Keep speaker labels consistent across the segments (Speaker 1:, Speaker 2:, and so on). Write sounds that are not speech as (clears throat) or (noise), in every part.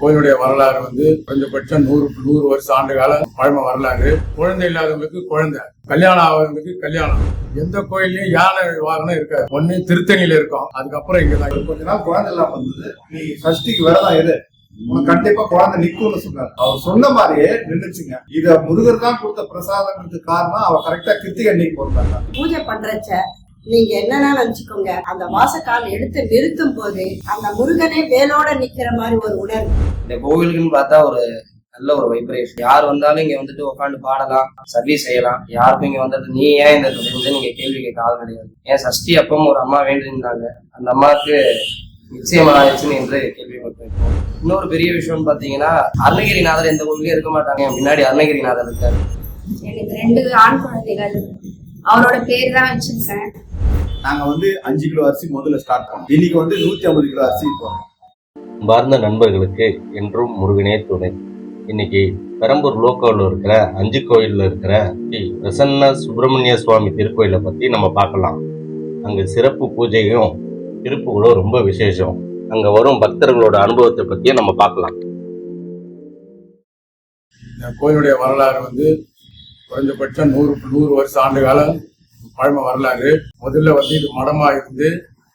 Speaker 1: கோயிலுடைய வரலாறு வந்து குறைஞ்சபட்சம் நூறு நூறு வருஷம் ஆண்டு கால பழமை வரலாறு. குழந்தை இல்லாதவங்களுக்கு குழந்தை கல்யாணம் ஆகாதவங்களுக்கு கல்யாணம். எந்த கோயிலையும் யானை வாகனம் இருக்காது. ஒண்ணு திருத்தணியில இருக்கும். அதுக்கப்புறம் இங்கதான்
Speaker 2: கொஞ்ச நாள் குழந்தை இல்லாம வந்தது நீ சஷ்டிக்கு விரதம் இரு உனக்கு கண்டிப்பா குழந்தை நிக்கும்னு சொன்னார். அவர் சொன்ன மாதிரியே நின்றுச்சுங்க இத முருகர் தான் கொடுத்த பிரசாதங்கிறதுக்கு காரணம் அவ கரெக்டா கிருத்திகை அன்னைக்கு
Speaker 3: பூஜை பண்றச்ச நீங்க என்னன்னா நினைச்சுக்கோங்க அந்த வாசக்கால் எடுத்து நிறுத்தும் போது அந்த முருகனே வேலோட நிக்கிற மாதிரி ஒரு உணர்வு.
Speaker 4: இந்த கோவிலுக்குன்னு பார்த்தா ஒரு நல்ல ஒரு வைப்ரேஷன் யார் வந்தாலும் இங்க வந்துட்டு உட்காந்து பாடலாம் சர்வீஸ் செய்யலாம். யாருக்கும் இங்க வந்துட்டு நீ ஏன் இந்த வந்து நீங்க கேள்வி கேட்க ஆள் கிடையாது. ஏன் சஷ்டி அப்பம் ஒரு அம்மா வேண்டியிருந்தாங்க அந்த அம்மாவுக்கு நிச்சயமா ஆயிடுச்சுன்னு என்று கேள்விப்பட்டிருக்கோம் இன்னொரு பெரிய விஷயம்னு பாத்தீங்கன்னா அருணகிரிநாதர் எந்த கோவிலையும் இருக்க மாட்டாங்க. பின்னாடி அருணகிரிநாதர் இருக்காரு.
Speaker 5: எனக்கு ரெண்டு ஆண் குழந்தைகள். அவரோட பேர் தான் வச்சிருக்கேன்.
Speaker 2: நாங்க வந்து அஞ்சு கிலோ அரிசி முதல்ல ஸ்டார்ட் பண்ணோம். இன்னைக்கு வந்து நூத்தி ஐம்பது கிலோ அரிசி போறோம்
Speaker 6: பார்ந்த நண்பர்களுக்கு என்றும் முருகனே துணை. இன்னைக்கு பெரம்பூர் லோக்கல்ல இருக்கிற அஞ்சு கோயில்ல இருக்கிற ஸ்ரீ பிரசன்ன சுப்பிரமணிய சுவாமி திருக்கோயிலை பத்தி நம்ம பார்க்கலாம். அங்க சிறப்பு பூஜையும் திருப்புகளும் ரொம்ப விசேஷம். அங்க வரும் பக்தர்களோட அனுபவத்தை பத்தியும் நம்ம பார்க்கலாம்.
Speaker 1: இந்த கோயிலுடைய வரலாறு வந்து குறைஞ்சபட்சம் நூறு நூறு வருஷம் ஆண்டு காலம் பழமை வரலாறு. முதல்ல வந்து இது மடமா இருந்து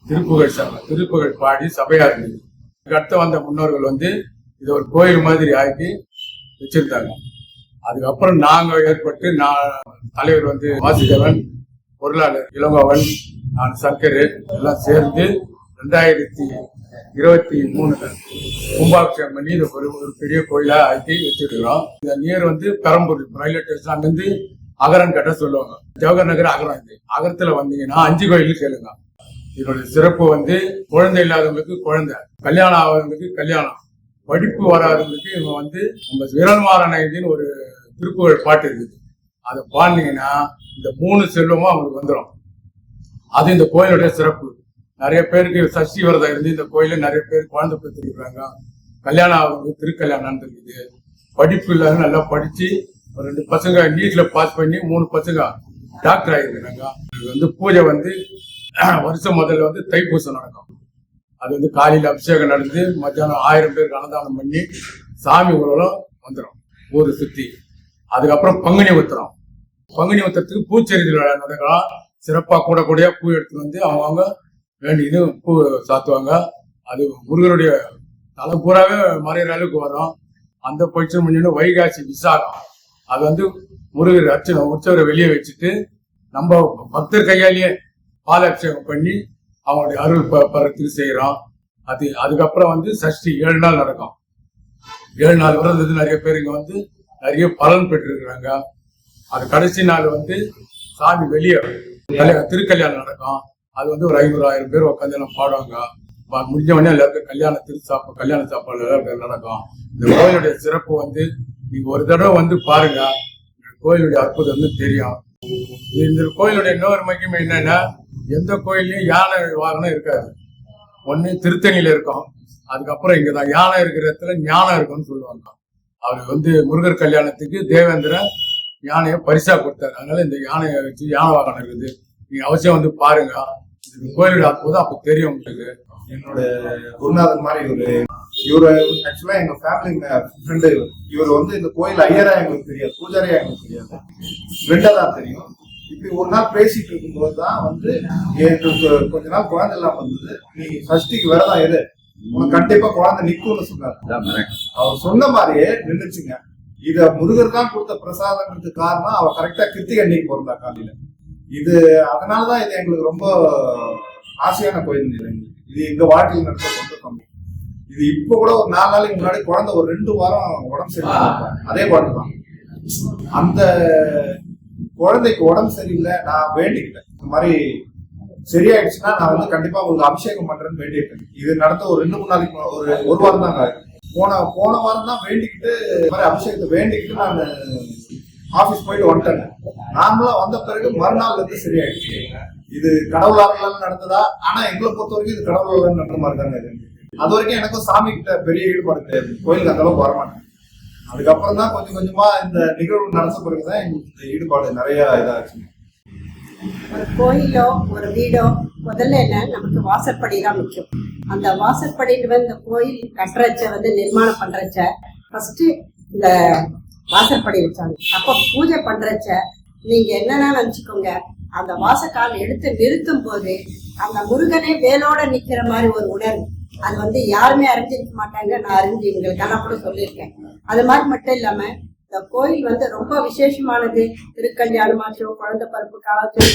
Speaker 1: திருப்புகழ் சபை திருப்புகழ் பாடி சபையா இருந்தது. இதுக்கு அடுத்து வந்த முன்னோர்கள் வந்து இது ஒரு கோயில் மாதிரி ஆக்கி வச்சிருந்தாங்க. அதுக்கப்புறம் நாங்க ஏற்பட்டு நான் தலைவர் வந்து வாசுதேவன் பொருளாளர் இளங்கோவன் நான் சர்க்கரு எல்லாம் சேர்ந்து ரெண்டாயிரத்தி இருபத்தி மூணுல கும்பாபிஷேகம் பண்ணி இது ஒரு ஒரு பெரிய கோயிலா ஆக்கி வச்சிருக்கிறோம். இந்த நீர் வந்து பெரம்பூர் ரயில்வே ஸ்டேஷன்லேருந்து அங்கிருந்து அகரம் கட்ட சொல்லுவாங்க. ஜவஹர் நகர் அகரம் இது. அகரத்துல வந்தீங்கன்னா அஞ்சு கோயில் கேளுங்க. இதனுடைய சிறப்பு வந்து குழந்தை இல்லாதவங்களுக்கு குழந்தை கல்யாணம் ஆகாதவங்களுக்கு கல்யாணம் படிப்பு வராதவங்களுக்கு இவங்க வந்து நம்ம விரல்மாறனைன்னு ஒரு திருப்புகழ் பாட்டு இருக்குது. அதை பாடினீங்கன்னா இந்த மூணு செல்வமும் அவங்களுக்கு வந்துடும் அது இந்த கோயிலுடைய சிறப்பு. நிறைய பேருக்கு சஷ்டி விரதம் இருந்து இந்த கோயில நிறைய பேர் குழந்தை பெற்றுருக்காங்க கல்யாணம் ஆகுது திருக்கல்யாணம் இருக்குது படிப்பு இல்லாத நல்லா படிச்சு ரெண்டு பசங்க நீட்ல பாஸ் பண்ணி மூணு பசங்க டாக்டர் ஆகிருக்கிறாங்க இது வந்து பூஜை வந்து (clears throat) வருஷம் முதல்ல வந்து தைப்பூசம் நடக்கும். அது வந்து காலையில் அபிஷேகம் நடந்து மத்தியானம் ஆயிரம் பேருக்கு அன்னதானம் பண்ணி சாமி ஊர்வலம் வந்துடும் ஊரை சுற்றி அதுக்கப்புறம் பங்குனி உத்திரம். பங்குனி உத்திரத்துக்கு பூச்செறிதல் விழா நடக்கலாம் சிறப்பாக கூட கூட பூ எடுத்துட்டு வந்து அவங்கவுங்க வேண்டியது பூ சாத்துவாங்க. அது முருகனுடைய தலை பூராவே மறைகிற அளவுக்கு வரும். அந்த பட்சம் பண்ணிட்டு வைகாசி விசாகம். அது வந்து முருகர் அர்ச்சனை உற்சவரை வெளியே வச்சுட்டு நம்ம பக்தர் கையாலேயே பால் அபிஷேகம் பண்ணி அவங்களுடைய அருள் ப பெறத்துக்கு செய்கிறோம் அது அதுக்கப்புறம் வந்து சஷ்டி ஏழு நாள் நடக்கும். ஏழு நாள் விரதது நிறைய பேர் இங்கே வந்து நிறைய பலன் பெற்றிருக்கிறாங்க. அது கடைசி நாள் வந்து சாமி வெளியே திருக்கல்யாணம் நடக்கும். அது வந்து ஒரு ஐநூறு ஆயிரம் பேர் உட்காந்து எல்லாம் பாடுவாங்க. ப- முடிஞ்ச உடனே எல்லாருக்கும் கல்யாண சாப்பாடு கல்யாண சாப்பாடு எல்லாருக்கும் நடக்கும். இந்த கோயிலுடைய சிறப்பு வந்து நீங்க ஒரு தடவை வந்து பாருங்க. இந்த கோயிலுடைய அற்புதம் வந்து தெரியும். இந்த கோயிலுடைய இன்னொரு மகிமை என்னன்னா எந்த கோயிலையும் யானை வாகனம் இருக்காது. ஒன்று திருத்தணியில இருக்கும். அதுக்கப்புறம் இங்கதான் யானை இருக்கிற இடத்துல ஞானம் இருக்கும்னு சொல்லுவாங்க. அவர் வந்து முருகர் கல்யாணத்துக்கு தேவேந்திரன் யானையை பரிசா கொடுத்தாரு. அதனால இந்த யானையை வச்சு யானை வாகனம் இருக்குது. நீங்க அவசியம் வந்து பாருங்க. இந்த கோயிலுடைய அற்புதம் அப்ப தெரியும் உங்களுக்கு.
Speaker 2: என்னோட குருநாதர் மாதிரி ஒரு இவரு ஆக்சுவலா எங்க ஃபேமிலி ஃப்ரெண்டு இவர். வந்து இந்த கோயில் ஐயரா எங்களுக்கு தெரியாது பூஜாரியா எங்களுக்கு தெரியாது. ஃப்ரெண்டா தான் தெரியும். இப்படி ஒரு நாள் பேசிட்டு இருக்கும்போது தான் வந்து எனக்கு கொஞ்ச நாள் குழந்தை இல்லாம வந்தது. நீ சஷ்டிக்கு விரதம் இரு. உனக்கு கண்டிப்பா குழந்தை நிக்கும்னு சொன்னார். அவர் சொன்ன மாதிரியே நின்றுச்சுங்க இத முருகர் தான் கொடுத்த பிரசாதங்கிறதுக்கு காரணம் அவ கரெக்டா கிருத்திகை அன்னைக்கு பிறந்தா காலையில. இது அதனாலதான் இது எங்களுக்கு ரொம்ப ஆசையான கோயில் இது எங்க வாழ்க்கையில் நடந்த சொந்த கம்மி இது இப்ப கூட ஒரு நாலு நாளைக்கு முன்னாடி குழந்தை ஒரு ரெண்டு வாரம் உடம்பு சரியில்லை. அதே குழந்தை தான். அந்த குழந்தைக்கு உடம்பு சரியில்லை. நான் வேண்டிக்கிட்டேன். இந்த மாதிரி சரியாயிடுச்சுன்னா நான் வந்து கண்டிப்பா உங்களுக்கு அபிஷேகம் பண்றேன்னு வேண்டியிருக்கேன். இது நடந்த ஒரு ரெண்டு மூணு நாளைக்கு ஒரு ஒரு வாரம் தாங்க ஆகுது. போன போன வாரம் தான் வேண்டிக்கிட்டு இந்த மாதிரி அபிஷேகத்தை வேண்டிக்கிட்டு நான் ஆபீஸ் போயிட்டு வந்துட்டேன். நார்மலா வந்த பிறகு மறுநாள்ல இருந்து சரியாயிடுச்சு. இது கடவுளால் நடந்ததா? ஆனா எங்களை பொறுத்த வரைக்கும் இது கடவுளால் நடந்த மாதிரி தாங்க இது. அது வரைக்கும் எனக்கும் சாமி கிட்ட பெரிய ஈடுபாடு கிடையாது. கோயிலுக்கு அந்த அளவுக்கு வரமாட்டேன். அதுக்கப்புறம் தான் கொஞ்சம் கொஞ்சமா இந்த நிகழ்வு நடந்த பிறகுதான் எங்களுக்கு இந்த ஈடுபாடு நிறைய இதாச்சு
Speaker 3: ஒரு கோயிலோ ஒரு வீடோ முதல்ல என்ன நமக்கு வாசற்படி தான் முக்கியம். அந்த வாசற்படின்னு வந்து இந்த கோயில் கட்டுறச்ச வந்து நிர்மாணம் பண்றச்ச ஃபர்ஸ்ட் இந்த வாசற்படி வச்சாங்க. அப்போ பூஜை பண்றச்ச நீங்க என்னன்னா நினைச்சுக்கோங்க அந்த வாசக்கால் எடுத்து நிறுத்தும் போது அந்த முருகனே வேலோட நிக்கிற மாதிரி ஒரு உணர்வு. அது வந்து யாருமே அறிஞ்சிருக்க மாட்டாங்க. நான் அறிஞ்சு உங்களுக்கெல்லாம் கூட சொல்லியிருக்கேன். அது மாதிரி மட்டும் இல்லாம இந்த கோயில் வந்து ரொம்ப விசேஷமானது. திருக்கல்யாணமாச்சும் குழந்தை பருப்புக்காகட்டும்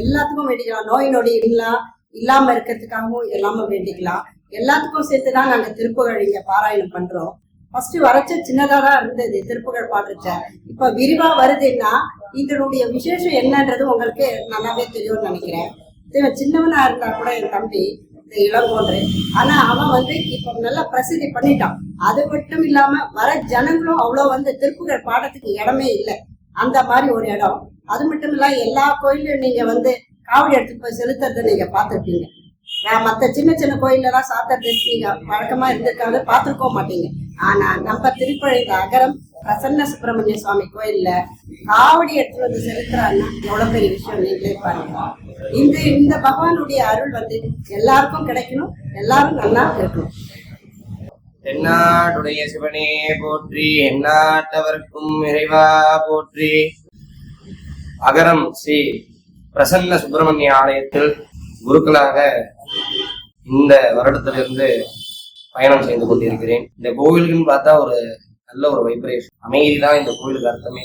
Speaker 3: எல்லாத்துக்கும் வேண்டிக்கலாம். நோய் நொடி இல்லா இல்லாம இருக்கிறதுக்காகவும் எல்லாமே வேண்டிக்கலாம். எல்லாத்துக்கும் சேர்த்து தான் நாங்க திருப்புகழ் இங்க பாராயணம் பண்றோம். ஃபர்ஸ்ட் வரைச்ச சின்னதாக தான் இருந்தது திருப்புகழ் பாடுறச்ச இப்போ விரிவா வருதுன்னா இதனுடைய விசேஷம் என்னன்றது உங்களுக்கு நல்லாவே தெரியும்னு நினைக்கிறேன். இவன் சின்னவனா இருந்தா கூட என் தம்பி இந்த இளங்கோன்று. ஆனா அவன் வந்து இப்போ நல்லா பிரசித்தி பண்ணிட்டான். அது மட்டும் இல்லாம வர ஜனங்களும் அவ்வளோ வந்து திருப்புகழ் பாடத்துக்கு இடமே இல்லை. அந்த மாதிரி ஒரு இடம். அது மட்டும் இல்ல எல்லா கோயிலும் நீங்க வந்து காவடி எடுத்து போய் செலுத்துறதை நீங்க பார்த்துருப்பீங்க. மற்ற சின்ன சின்ன கோயிலெல்லாம் சாத்துறது நீங்க வழக்கமா இருந்திருக்காங்க பார்த்துருக்கோம் மாட்டீங்க. ஆனா நம்ம திருப்பழுத்த அகரம் பிரசன்ன சுப்பிரமணிய சுவாமி கோயில்ல காவடி எடுத்து வந்து செலுத்துறாங்கன்னா எவ்வளவு பெரிய விஷயம் நீங்களே பாருங்க. இந்த இந்த பகவானுடைய அருள் வந்து எல்லாருக்கும் கிடைக்கணும் எல்லாரும் நல்லா இருக்கணும்.
Speaker 4: தென்னாடுடைய சிவனே போற்றி எந்நாட்டவர்க்கும் இறைவா போற்றி. அகரம் ஸ்ரீ பிரசன்ன சுப்பிரமணிய ஆலயத்தில் குருக்களாக இந்த வருடத்திலிருந்து பயணம் செய்து கொண்டிருக்கிறேன். இந்த கோவிலுக்குன்னு பார்த்தா ஒரு நல்ல ஒரு வைப்ரேஷன் அமைதி தான் இந்த கோவிலுக்கு அர்த்தமே.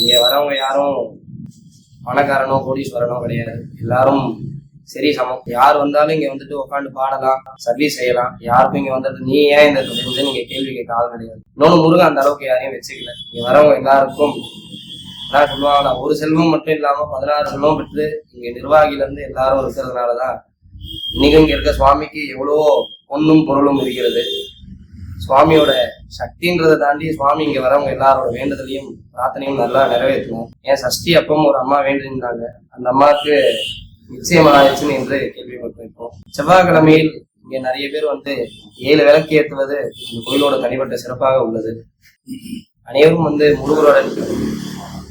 Speaker 4: இங்கே வரவங்க யாரும் பணக்காரனோ கோடீஸ்வரனோ கிடையாது. எல்லாரும் சரி சமம். யார் வந்தாலும் இங்க வந்துட்டு உட்காந்து பாடலாம் சர்வீஸ் செய்யலாம். யாருக்கும் இங்க வந்துட்டு நீ ஏன் இந்த தொழில் நீங்க கேள்வி கேட்க ஆள் கிடையாது? இன்னொன்று முருகன் அந்த அளவுக்கு யாரையும் வச்சுக்கல. இங்கே வரவங்க எல்லாருக்கும் நான் சொல்லுவாங்களா ஒரு செல்வம் மட்டும் இல்லாமல் பதினாறு செல்வம் பெற்று இங்கே நிர்வாகிலேருந்து எல்லாரும் இருக்கிறதுனால தான் இன்னைக்கு இங்க இருக்க சுவாமிக்கு எவ்வளோ பொண்ணும் பொருளும் இருக்கிறது. சுவாமியோட சக்தின்றதை தாண்டி சுவாமி இங்க வரவங்க எல்லாரோட வேண்டுதலையும் பிரார்த்தனையும் நல்லா நிறைவேற்றணும் ஏன் சஷ்டி அப்பவும் ஒரு அம்மா வேண்டியிருந்தாங்க அந்த அம்மாவுக்கு நிச்சயம் ஆயிடுச்சுன்னு என்று கேள்விப்பட்டிருக்கோம் செவ்வாய்க்கிழமையில் இங்க நிறைய பேர் வந்து ஏழு விளக்கு ஏற்றுவது இந்த கோயிலோட தனிப்பட்ட சிறப்பாக உள்ளது. அனைவரும் வந்து முருகரோட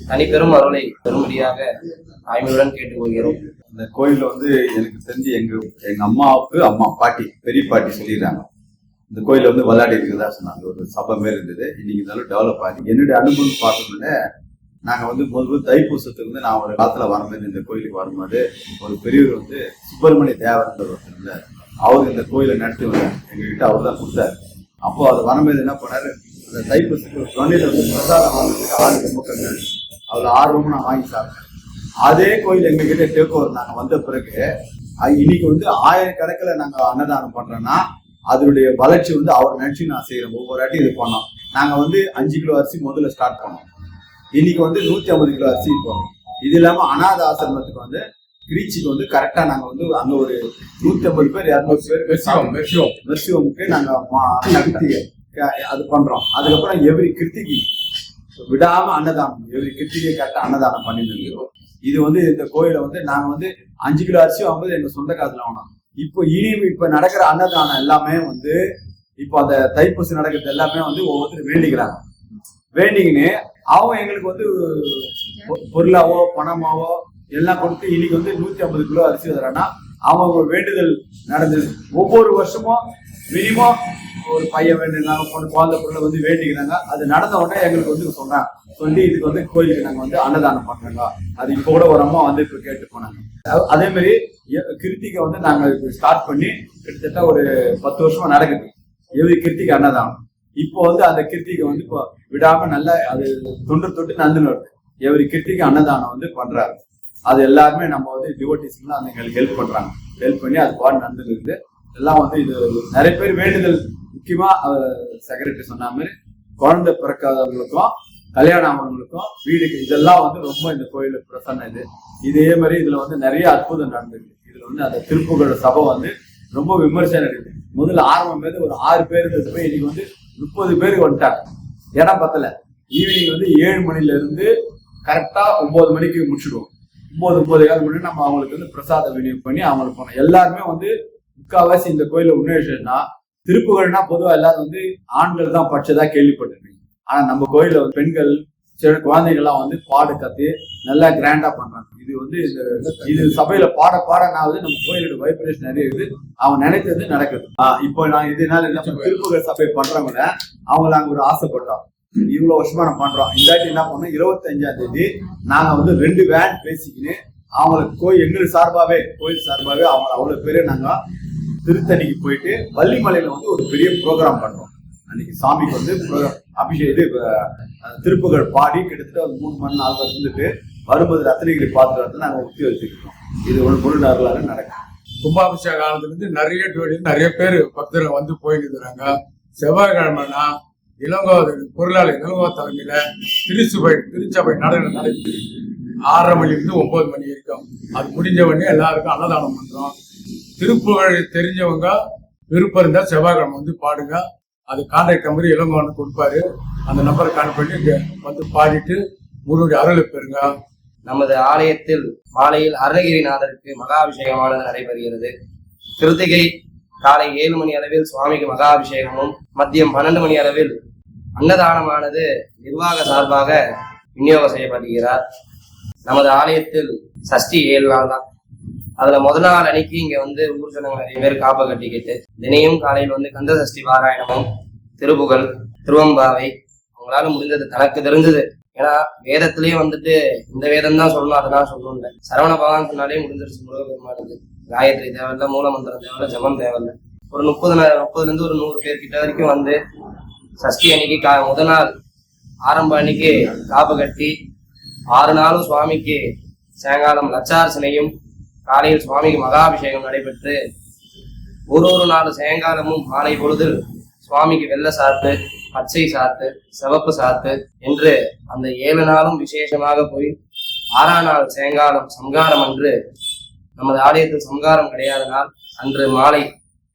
Speaker 4: தனிப்பெரும் அருளை பெறும்படியாக ஆய்மையுடன் கேட்டுக்கொள்கிறோம்.
Speaker 7: இந்த கோயிலில் வந்து எனக்கு தெரிஞ்சு எங்க எங்க அம்மாவுக்கு அம்மா பாட்டி பெரிய பாட்டி சொல்லிடுறாங்க. இந்த கோயில் வந்து விளையாடி இருக்குதா சொன்னாங்க. ஒரு சபை மாரி இருந்தது. இன்னைக்கு இருந்தாலும் டெவலப் ஆகி என்னுடைய அனுபவம் பார்த்தோம்னா நாங்கள் வந்து முதல் தைப்பூசத்துக்கு வந்து நான் ஒரு காலத்தில் வரும்போது இந்த கோயிலுக்கு வரும்போது ஒரு பெரியவர் வந்து சுப்பிரமணிய தேவர்ன்ற ஒருத்தர் இருந்தார். அவர் இந்த கோயிலை நடத்தி வந்தார். எங்ககிட்ட அவர் தான் கொடுத்தாரு. அப்போ அது வரும்போது என்ன பண்ணாரு? அந்த தைப்பூசத்துக்கு தொண்டையில் வந்து பிரசாதம் வாங்குறதுக்கு ஆள் ரொம்ப கம்மி அவ்வளோ ஆர்வமும் நான் வாங்கி சாப்பிட்டேன். அதே கோயில் எங்க கிட்ட டேக் ஓவர் நாங்க வந்த பிறகு இன்னைக்கு வந்து ஆயிரக்கணக்கில் நாங்க அன்னதானம் பண்றோம்னா அதனுடைய வளர்ச்சி வந்து அவர் நினைச்சு நான் செய்யறோம் ஒவ்வொரு வாட்டி இது பண்ணோம். நாங்க வந்து அஞ்சு கிலோ அரிசி முதல்ல ஸ்டார்ட் பண்ணோம். இன்னைக்கு வந்து நூத்தி ஐம்பது கிலோ அரிசி போறோம் இது இல்லாம அனாத ஆசிரமத்துக்கு வந்து திருச்சிக்கு வந்து கரெக்டா நாங்க வந்து அங்க ஒரு நூத்தி ஐம்பது பேர் இரநூறு பேர்
Speaker 1: மெர்சியம் மெர்சியம்
Speaker 7: மெர்சிவமுக்கு நாங்க மா- நடத்தி க- அது பண்றோம். அதுக்கப்புறம் எவ்ரி கிருத்திகை விடாம அன்னதானம். எவ்ரி கிருத்திகை கரெக்டா அன்னதானம் பண்ணிட்டு இருக்கோம் இது வந்து இந்த கோயிலை வந்து நாங்க வந்து அஞ்சு கிலோ அரிசியும் வாங்கும்போது எங்க சொந்த காசுல வாங்கணும் இப்போ இனி இப்ப நடக்கிற அன்னதானம் எல்லாமே வந்து இப்போ அந்த தைப்பூசி நடக்கிறது எல்லாமே வந்து ஒவ்வொருத்தரும் வேண்டிக்கிறாங்க. வேண்டிங்கன்னு அவங்க எங்களுக்கு வந்து பொருளாவோ பணமாவோ எல்லாம் கொடுத்து இன்னைக்கு வந்து நூத்தி ஐம்பது கிலோ அரிசி தரானா அவங்க வேண்டுதல் நடந்தது. ஒவ்வொரு வருஷமும் மினிமம் ஒரு பையன் வேண்டுனாங்க பொண்ணு குழந்தை பொருளை வந்து வேண்டிக்கிறாங்க. அது நடந்த உடனே எங்களுக்கு வந்து சொன்னாங்க சொல்லி இதுக்கு வந்து கோயிலுக்கு நாங்கள் வந்து அன்னதானம் பண்றோங்க. அது இப்போ கூட ஒரு அம்மா வந்து இப்போ கேட்டு போனாங்க. அதே மாதிரி கிருத்திகை வந்து நாங்கள் ஸ்டார்ட் பண்ணி கிட்டத்தட்ட ஒரு பத்து வருஷமா நடக்குது. எவ்ரி கிருத்திகை அன்னதானம்? இப்போ வந்து அந்த கிருத்திகை வந்து இப்போ விடாம நல்லா அது தொன்று தொட்டு நந்துன்னு வருது. எவ்ரி கிருத்திகை அன்னதானம் வந்து பண்றாரு. அது எல்லாருமே நம்ம வந்து டிவோட்டிஸ்லாம் அந்த எங்களுக்கு ஹெல்ப் பண்றாங்க. ஹெல்ப் பண்ணி அது பாடு நடந்துட்டு இருக்குது எல்லாம் வந்து இது நிறைய பேர் வேண்டுதல் முக்கியமா செக்ரட்டரி சொன்ன மாதிரி குழந்தை பிறக்காதவங்களுக்கும் கல்யாணம் ஆனவங்களுக்கும் வீடு இதெல்லாம் வந்து ரொம்ப இந்த கோயிலுக்கு பிரசன்ன இது. இதே மாதிரி இதுல வந்து நிறைய அற்புதம் நடந்திருக்கு இதுல வந்து அந்த திருப்புகழ சபை வந்து ரொம்ப விமர்சனம் இருக்குது முதல்ல ஆரம்பம் போது ஒரு ஆறு பேர் இருந்தது. போய் இன்னைக்கு வந்து முப்பது பேருக்கு வந்துட்டாங்க. இடம் பத்தல. ஈவினிங் வந்து ஏழு மணில இருந்து கரெக்டா ஒன்பது மணிக்கு முடிச்சிடுவோம். ஒன்பது ஒன்பது கால் மணி நம்ம அவங்களுக்கு வந்து பிரசாத விநியோகம் பண்ணி அவங்களுக்கு போனோம் எல்லாருமே வந்து முக்கால்வாசி இந்த கோயில உண்மையா திருப்புகழ்னா பொதுவா எல்லாரும் வந்து ஆண்கள் தான் படிச்சதா கேள்விப்பட்டிருக்கீங்க ஆனா நம்ம கோயில பெண்கள் சில குழந்தைகள்லாம் வந்து பாடு கத்து நல்லா கிராண்டா பண்றாங்க. இது வந்து இது சபையில பாட பாட நான் வந்து நம்ம கோயிலோட வைப்ரேஷன் நிறைய இருக்குது. அவங்க நினைத்தது நடக்குது. இப்போ நான் இதனால என்ன பண்ண திருப்புகழ் சபை பண்றவங்க அவங்க அங்க ஒரு ஆசைப்பட்டோம். இவ்வளவு வருஷமா நம்ம பண்றோம். இந்தாட்டி என்ன பண்ணோம்? இருபத்தஞ்சாம் தேதி நாங்க வந்து ரெண்டு வேன் பேசிக்கின்னு அவங்களுக்கு கோயில் எங்களுக்கு சார்பாவே கோயில் சார்பாவே அவங்க அவ்வளவு பேரு நாங்க திருத்தணிக்கு போயிட்டு வள்ளிமலையில வந்து ஒரு பெரிய ப்ரோக்ராம் பண்றோம். அன்னைக்கு சாமிக்கு வந்து அபிஷேக இது திருப்புகள் பாடி கிட்டத்தட்ட ஒரு மூணு மணி நாலு வருஷம் இருந்துட்டு வரும்போது ரத்னகிரி பார்த்துட்டு நாங்கள் நாங்க ஒத்தி வச்சுக்கிட்டோம் இது ஒரு பொருள் அருளாக நடக்கும்
Speaker 1: கும்பாபிஷேக காலத்துல இருந்து நிறைய நிறைய பேர் பக்தர்கள் வந்து போயிட்டு இருக்கிறாங்க செவ்வாய்க்கிழமைனா இளங்கோ பொருளாளர் இளங்கோ தலைமையில திருச்சுபை திருச்சபை நாடகம் நடக்குது ஆறரை மணிலிருந்து ஒன்பது மணி வரைக்கும். அது முடிஞ்ச உடனே எல்லாருக்கும் அன்னதானம் பண்றோம். திருப்புகழ் தெரிஞ்சவங்க விருப்பம் இருந்தால் செவ்வாய்க்கிழமை வந்து பாடுங்க. அது கான்டாக்ட் நம்பர் இளங்கோன்னு கொடுப்பாரு. அந்த நம்பரை கால் பண்ணி வந்து பாடிட்டு முருகனுடைய அருளை பெறுங்க.
Speaker 4: நமது ஆலயத்தில் மாலையில் அருணகிரிநாதருக்கு மகாபிஷேகமானது நடைபெறுகிறது. கிருத்திகை காலை ஏழு மணி அளவில் சுவாமிக்கு மகாபிஷேகமும் மதியம் பன்னெண்டு மணி அளவில் அன்னதானமானது நிர்வாக சார்பாக விநியோகம் செய்யப்படுகிறார். நமது ஆலயத்தில் சஷ்டி ஏழு நாள் தான். அதுல முதல் நாள் அன்னைக்கு இங்க வந்து ஊர் ஜனங்க நிறைய பேர் காப்பை கட்டிக்கிட்டு தினையும் காலையில் வந்து கந்த சஷ்டி பாராயணமும் திருப்புகழ் திருவம்பாவை அவங்களால முடிஞ்சது தனக்கு தெரிஞ்சது. ஏன்னா வேதத்திலேயே வந்துட்டு இந்த வேதம் தான் சொல்லணும் அதெல்லாம் சொல்லணும் இல்லை சரவண பகவான் சொன்னாலே முடிஞ்சிருச்சு முருகப்பெருமானுக்கு. காயத்ரி தேவையில்ல மூலமந்திரம் தேவையில்ல ஜபம் தேவையில்ல. ஒரு முப்பது நா- முப்பதுல இருந்து ஒரு நூறு பேர் கிட்ட வரைக்கும் வந்து சஷ்டி அன்னைக்கு கா முத நாள் ஆரம்ப அன்னைக்கு காப்பு கட்டி ஆறு நாளும் சுவாமிக்கு சாயங்காலம் லட்சார்ச்சனையும் காலையில் சுவாமிக்கு மகாபிஷேகம் நடைபெற்று ஒரு ஒரு நாள் சாயங்காலமும் மாலை பொழுது சுவாமிக்கு வெள்ளை சாத்து பச்சை சாத்து சிவப்பு சாத்து என்று அந்த ஏழு நாளும் விசேஷமாக போய் ஆறாம் நாள் சாயங்காலம் சங்காரம் அன்று நமது ஆலயத்தில் சங்காரம் கிடையாத நாள் அன்று மாலை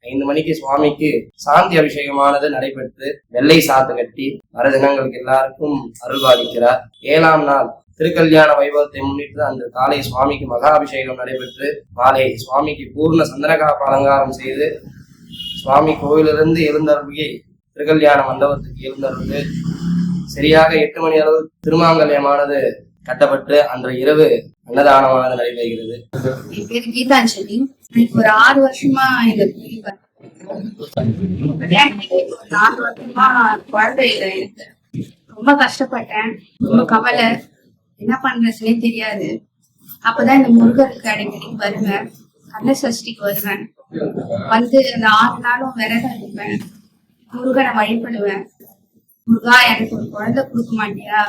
Speaker 4: ஐந்து மணிக்கு சுவாமிக்கு சாந்தி அபிஷேகமானது நடைபெற்று வெள்ளை சாத்து கட்டி வர எல்லாருக்கும் எல்லாருக்கும் அருள்பாலிக்கிறார் ஏழாம் நாள் திருக்கல்யாண வைபவத்தை முன்னிட்டு அன்று காலை சுவாமிக்கு மகாபிஷேகம் நடைபெற்று மாலை சுவாமிக்கு பூர்ண சந்திரகாப்பு அலங்காரம் செய்து சுவாமி கோவிலிருந்து எழுந்தருளியை திருக்கல்யாண மண்டபத்துக்கு எழுந்தருளு சரியாக எட்டு மணி அளவு திருமாங்கல்யமானது கட்டப்பட்டு அன்று இரவு அன்னதானமானது நடைபெறுகிறது.
Speaker 5: என் பேரு கீதாஞ்சலி எனக்கு ஒரு ஆறு வருஷமா இந்த கோயில் ஒரு நாலு வருஷமா குழந்தை ரொம்ப கஷ்டப்பட்டேன். ரொம்ப கவலை. என்ன பண்றதுனே தெரியாது. அப்பதான் இந்த முருகருக்கு அடிக்கடி வருவேன். கந்த சஷ்டிக்கு வருவேன். வந்து அந்த ஆறு நாளும் விரதம் இருப்பேன். முருகனை வழிபடுவேன். முருகா எனக்கு ஒரு குழந்தை கொடுக்க மாட்டியா?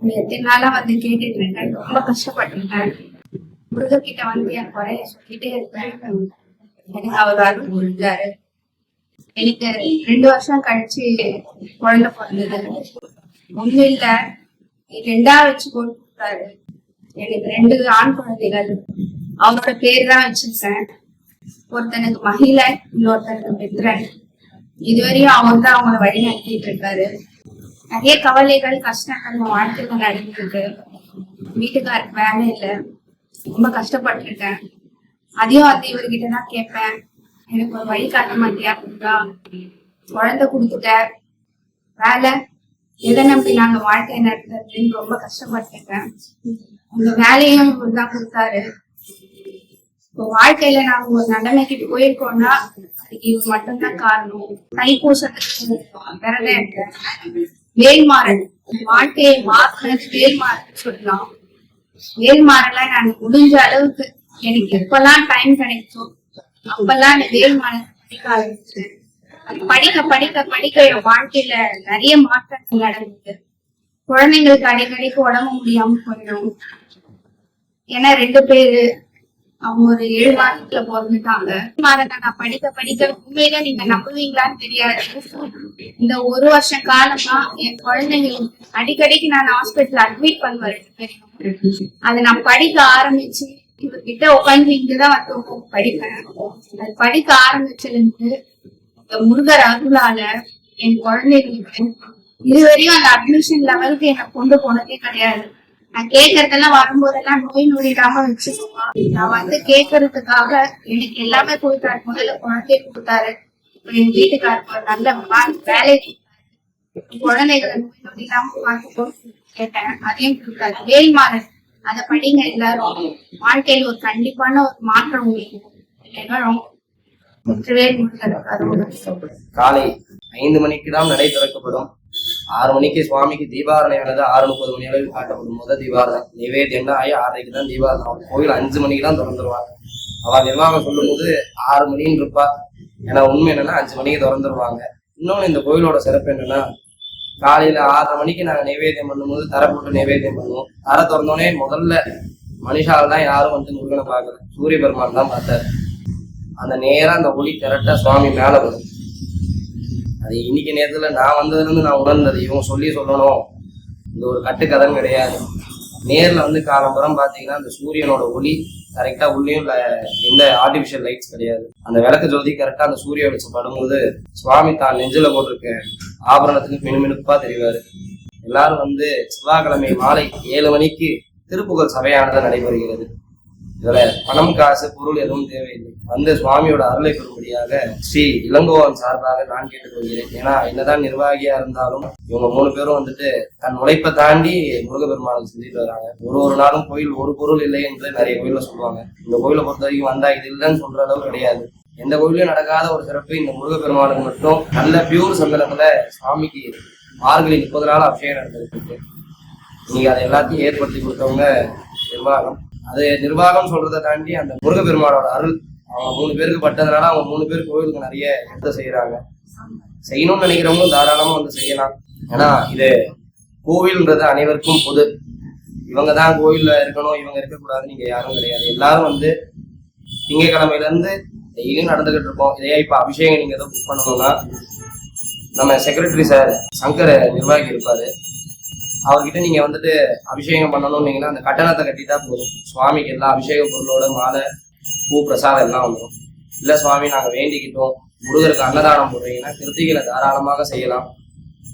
Speaker 5: நீ எத்தனை நாளா வந்து கேட்டுட்டு இருக்கேன் ரொம்ப கஷ்டப்பட்டிருக்கேன் முருகர்கிட்ட வந்து என் குறைய சொல்லிட்டே இருப்பேன் எனக்கு அவர் அருள் புரிஞ்சாரு. எனக்கு ரெண்டு வருஷம் கழிச்சு குழந்தை பிறந்தது. ஒண்ணு இல்ல. நீ ரெண்டா வச்சு போட்டுட்டாரு. எனக்கு ரெண்டு ஆண் குழந்தைகள். அவரோட பேர் தான் வச்சிருக்கேன். ஒருத்தனுக்கு மகிழ இன்னொருத்தனுக்கு மித்ரன். இதுவரையும் அவர் தான் அவங்கள வழி நடத்திட்டு இருக்காரு. நிறைய கவலைகள் கஷ்டங்கள் என் வாழ்க்கையில நடந்துருக்கு வீட்டுக்காருக்கு வேலை இல்லை. ரொம்ப கஷ்டப்பட்டிருக்கேன். அதையும் வந்து இவர்கிட்ட தான் கேட்பேன். எனக்கு ஒரு வழி காட்ட மாட்டியா அப்படின்னா குழந்தை கொடுத்துட்ட. வேலை? எதை நம்பி நாங்க வாழ்க்கையை நடத்துறதுன்னு ரொம்ப கஷ்டப்பட்டிருக்கேன். உங்க வேலையும் இவர் தான் கொடுத்தாரு. இப்போ வாழ்க்கையில நாங்க ஒரு நிலைமைக்கு போயிருக்கோம்னா அதுக்கு இவர் மட்டும்தான் காரணம். தைப்பூசத்துக்கு விரதம் எடுத்தேன் வேல்மாறன். வாழ்க்கையை மாற்றினது வேல்மாறன் சொல்லலாம் வேல்மாறல நான் முடிஞ்ச அளவுக்கு எனக்கு எப்பெல்லாம் டைம் கிடைச்சோ அப்பெல்லாம் நான் வேல்மாறன் படிக்க ஆரம்பிச்சேன் படிக்க படிக்க படிக்க என் வாழ்க்கையில நிறைய மாற்றங்கள் நடந்தது. குழந்தைங்களுக்கு அடிக்கடிக்கு உடம்பு முடியாம போயிடும். ஏன்னா ரெண்டு பேரு அவங்க ஒரு ஏழு மாதத்துல பிறந்துட்டாங்க. மாதத்தை நான் படிக்க படிக்க உண்மையில நீங்க நம்புவீங்களான்னு தெரியாது. இந்த ஒரு வருஷ காலமா என் குழந்தைங்களுக்கு அடிக்கடிக்கு நான் ஹாஸ்பிட்டல் அட்மிட் பண்ணுவேன். அதை நான் படிக்க ஆரம்பிச்சு இவர்கிட்ட உட்காந்து இங்கதான் வந்து படிப்பேன். அது படிக்க ஆரம்பிச்சதுல இருந்து இந்த முருகர் அருளால என் குழந்தைகளுக்கு இதுவரையும் அந்த அட்மிஷன் லெவலுக்கு என்னை கொண்டு போனதே கிடையாது. நான் கேட்கறதெல்லாம் வரும்போதெல்லாம் நோய் நொடிடாம வச்சுக்கோங்க. நான் வந்து கேட்கறதுக்காக எனக்கு எல்லாமே கொடுத்தாரு. முதல்ல குழந்தைய கொடுத்தாரு. இப்ப என் வீட்டுக்காருக்கு ஒரு நல்ல வேலை குழந்தைகளை நோய் நொடி இல்லாம பார்த்துக்கோ கேட்டேன். அதையும் கொடுத்தாரு. வேல்மாறன் அதை படிங்க எல்லாரும். வாழ்க்கையில் ஒரு கண்டிப்பான ஒரு மாற்றம் உங்களுக்கு நிகழும் முற்றுவேல் முருகன் அருள்
Speaker 4: காலை ஐந்து மணிக்கு தான் நடை திறக்கப்படும். ஆறு மணிக்கு சுவாமிக்கு தீபாரணையானது ஆறு முப்பது மணி அளவில் காட்டப்படும். முதல் தீபாரணை நிவேதியம் ஆகி ஆறரைக்கு தான் தீபாரணம் கோயில் அஞ்சு மணிக்கு தான் திறந்துருவாங்க. அவள் நிர்வாகம் சொல்லும்போது ஆறு மணின்னு இருப்பா. ஏன்னா உண்மை என்னன்னா அஞ்சு மணிக்கு திறந்துருவாங்க. இன்னொன்று இந்த கோயிலோட சிறப்பு என்னன்னா காலையில ஆறரை மணிக்கு நாங்கள் நைவேத்தியம் பண்ணும்போது தரை போட்டு நைவேத்தியம் பண்ணுவோம். தரை திறந்தோடனே முதல்ல மனுஷால் தான் யாரும் வந்து முருகனை பார்க்கல. சூரிய பெருமான் தான் பார்த்தாரு. அந்த நேரம் அந்த ஒளி கரெக்டாக சுவாமி மேலே வரும். அது இன்னைக்கு நேரத்தில் நான் வந்ததுலேருந்து நான் உணர்ந்தது. இவங்க சொல்லி சொல்லணும். இது ஒரு கட்டுக்கதம் கிடையாது. நேரில் வந்து காலம்புறம் பார்த்தீங்கன்னா அந்த சூரியனோட ஒளி கரெக்டாக உள்ளேயும் எந்த ஆர்டிஃபிஷியல் லைட்ஸ் கிடையாது. அந்த விளக்கு ஜோதி கரெக்டாக அந்த சூரிய வெளிச்சம் படும்போது சுவாமி தான் நெஞ்சில் போட்டிருக்க ஆபரணத்துக்கு மினுமினுப்பாக தெரிவார். எல்லாரும் வந்து செவ்வாய்க்கிழமை மாலை ஏழு மணிக்கு திருப்புகழ் சபையானது நடைபெறுகிறது. இதுல பணம் காசு பொருள் எதுவும் தேவையில்லை. வந்து சுவாமியோட அருளை பெறும்படியாக ஸ்ரீ இளங்கோவன் சார்பாக நான் கேட்டுக்கொள்கிறேன். ஏன்னா என்னதான் நிர்வாகியா இருந்தாலும் இவங்க மூணு பேரும் வந்துட்டு தன் உழைப்பை தாண்டி முருகப்பெருமானுக்கு செஞ்சுட்டு வராங்க. ஒரு ஒரு நாளும் கோயில் ஒரு பொருள் இல்லை என்று நிறைய கோயில சொல்லுவாங்க. இந்த கோயிலை பொறுத்த வரைக்கும் வந்தா இது இல்லைன்னு சொல்ற அளவு கிடையாது. எந்த கோயிலும் நடக்காத ஒரு சிறப்பு இந்த முருகப்பெருமானுக்கு மட்டும். நல்ல பியூர் சந்தனத்துல சுவாமிக்கு ஆறுகளை முப்பது நாள் அபிஷேகம் நடந்திருக்கு நீங்க அதை எல்லாத்தையும் ஏற்படுத்தி கொடுத்தவங்க நிர்வாகம். அது நிர்வாகம் சொல்றதை தாண்டி அந்த முருகப்பெருமானோட அருள். அவங்க மூணு பேருக்கு பட்டதுனால அவங்க மூணு பேர் கோவிலுக்கு நிறைய எடுத்து செய்யறாங்க. செய்யணும்னு நினைக்கிறவங்க தாராளமா வந்து செய்யலாம். ஏன்னா இது கோவில்ன்றது அனைவருக்கும் பொது. இவங்க தான் கோவில்ல இருக்கணும் இவங்க இருக்கக்கூடாதுன்னு நீங்க யாரும் கிடையாது. எல்லாரும் வந்து திங்கக்கிழமையில இருந்து டெய்லியும் நடந்துகிட்டு இருக்கோம். இதே இப்ப அபிஷேகம் நீங்க எதுவும் புக் பண்ணணும்னா நம்ம செக்ரட்டரி சார் சங்கர் நிர்வாகி இருப்பாரு அவர்கிட்ட நீங்க வந்துட்டு அபிஷேகம் பண்ணணும்னீங்கன்னா அந்த கட்டணத்தை கட்டிட்டா போதும். சுவாமிக்கு எல்லா அபிஷேக பொருளோட மாலை பூ பிரசாதம் எல்லாம் வந்துடும் இல்ல சுவாமி நாங்க வேண்டிக்கிட்டோம். முருகருக்கு அன்னதானம் போடுறீங்கன்னா கிருத்திகளை தாராளமாக செய்யலாம்.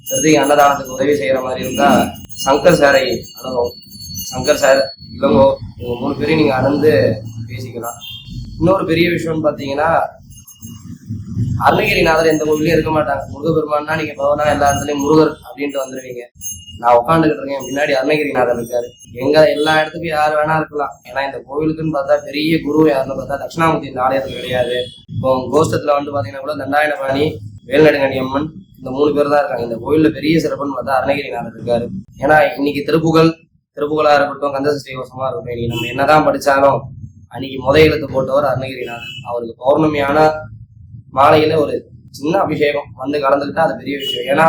Speaker 4: கிருத்திகை அன்னதானத்துக்கு உதவி செய்யற மாதிரி இருந்தா சங்கர் சாரை அணுகும் சங்கர் சார் இளங்கோ இவங்க மூணு பேரையும் நீங்க அணுந்து பேசிக்கலாம். இன்னொரு பெரிய விஷயம்னு பாத்தீங்கன்னா அருணகிரிநாதர் எந்த கோவிலையும் இருக்க மாட்டாங்க. முருகப்பெருமான்னா நீங்க பவனா எல்லா இடத்துலயும் முருகர் அப்படின்ட்டு வந்துருவீங்க. நான் உட்காந்துக்கிட்டு இருக்கேன். பின்னாடி அருணகிரிநாதர் இருக்காரு. எங்க எல்லா இடத்துக்கும் யார் வேணா இருக்கலாம். ஏன்னா இந்த கோவிலுக்குன்னு பார்த்தா பெரிய குரு யாருன்னு பார்த்தா தட்சிணாமூர்த்தி இந்த ஆலயத்தில் கிடையாது. இப்போ கோஷ்டத்துல வந்து பாத்தீங்கன்னா கூட தண்டாயணபாணி வேல்நடுங்கடி அம்மன் இந்த மூணு பேர் தான் இருக்காங்க. இந்த கோயில்ல பெரிய சிறப்புன்னு பார்த்தா அருணகிரிநாதர் இருக்காரு. ஏன்னா இன்னைக்கு திருப்புகழ் திருப்புகழா இருக்கட்டும் கந்தசஷ்டி கோஷமா இருக்கட்டும் இன்னைக்கு நம்ம என்னதான் படிச்சாலும் அன்னைக்கு முத எழுத்து போட்டவர் அருணகிரிநாதர் அவருக்கு பௌர்ணமியான மாலையில ஒரு சின்ன அபிஷேகம் வந்து கலந்துக்கிட்டா அது பெரிய விஷயம். ஏன்னா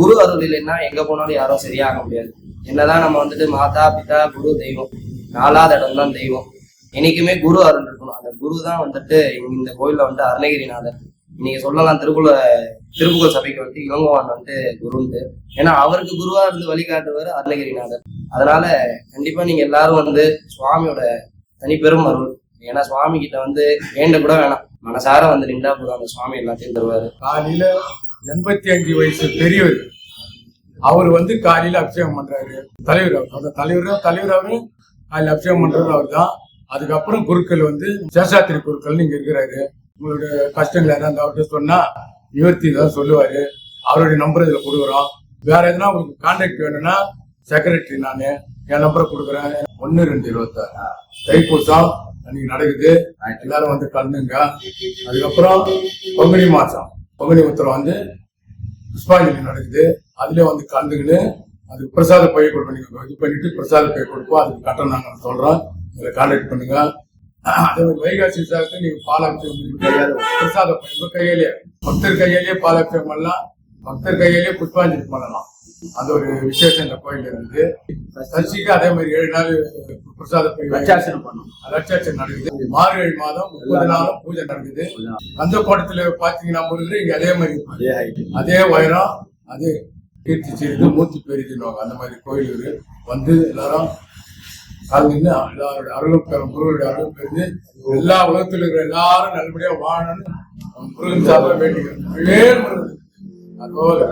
Speaker 4: குரு அருள் இல்லைன்னா எங்க போனாலும் யாரும் சரியாக முடியாது. என்னதான் நம்ம வந்துட்டு மாதா பிதா குரு தெய்வம். நாலாவது இடம் தான் தெய்வம். என்னைக்குமே குரு அருள் இருக்கணும். அந்த குரு தான் வந்துட்டு இந்த கோயில்ல வந்து அருணகிரிநாதர். நீங்க சொல்லலாம் திருக்குள்ள திருப்புகழ் சபைக்கு வந்து இளங்கோவான் வந்து குருண்டு ஏன்னா அவருக்கு குருவா இருந்து வழிகாட்டுவார் அருணகிரிநாதர். அதனால கண்டிப்பா நீங்க எல்லாரும் வந்து சுவாமியோட தனிப்பெரும் அருள். ஏன்னா சுவாமி கிட்ட வந்து வேண்ட கூட வேணாம். மனசார வந்து நின்றா போதும். அந்த சுவாமி எல்லாத்தையும் தருவாரு.
Speaker 1: காலையில எண்பத்தி அஞ்சு வயசு பெரியவர். அவர் வந்து காலையில அபிஷேகம் பண்றாரு. தலைவர் அவர். அந்த தலைவர் தலைவர் அவரு காலையில அபிஷேகம் பண்றது அவர் தான் அதுக்கப்புறம் குருக்கள் வந்து சேஷாத்திரி குருக்கள் இங்க இருக்கிறாரு. உங்களோட கஷ்டங்கள் ஏதாவது அவர்கிட்ட சொன்னா நிவர்த்தி தான் சொல்லுவாரு. அவருடைய நம்பர் இதுல கொடுக்குறோம். வேற எதுனா உங்களுக்கு கான்டாக்ட் வேணும்னா செக்ரட்டரி நானு என் நம்பரை கொடுக்குறேன். ஒன்னு ரெண்டு இருபத்தாறு. தைப்பூசம் அன்னைக்கு நடக்குது. எல்லாரும் வந்து கலந்துங்க. அதுக்கப்புறம் பங்குனி மாசம். பங்குனி உத்தரம் வந்து புஷ்பாஞ்சலி நடக்குது. அதுல வந்து கலந்துக்கிட்டு அதுக்கு பிரசாத பைய கொடுப்போம் இது பண்ணிட்டு பிரசாத பை கொடுப்போம். அதுக்கு கட்டணம் நாங்கள் சொல்றோம். இதுல கான்டாக்ட் பண்ணுங்க. அதே மாதிரி வைகாசி விசாரத்தை நீங்க பாலாபிஷேகம் கையால பிரசாத பையன். கையிலேயே பக்தர் கையிலேயே பாலாபிஷேகம் பண்ணலாம். பக்தர் கையிலேயே புஷ்பாஞ்சலி பண்ணலாம். அது ஒரு விசேஷம் இந்த கோயில் இருக்குது சர்ச்சைக்கு அதே மாதிரி ஏழு நாள் பிரசாத பை
Speaker 7: லட்சாசனம் பண்ணும்.
Speaker 1: லட்சாட்சம் நடக்குது. மார்கழி மாதம் முப்பது நாளும் பூஜை நடக்குது. அந்த கோட்டத்துல பாத்தீங்கன்னா முருகர் இங்க அதே மாதிரி.
Speaker 7: அதே
Speaker 1: அதே உயரம் அதே கீர்த்தி செய்து மூர்த்தி பெருதினுவாங்க அந்த மாதிரி கோயில் இருக்கு வந்து எல்லாரும் கலந்துன்னு எல்லாரோட அருளும் பெறும் முருகருடைய அருளும் பெருந்து எல்லா உலகத்தில் இருக்கிற எல்லாரும் நல்லபடியா வாழணும்னு முருகன் சார்பாக வேண்டிக்கிறேன் அதோட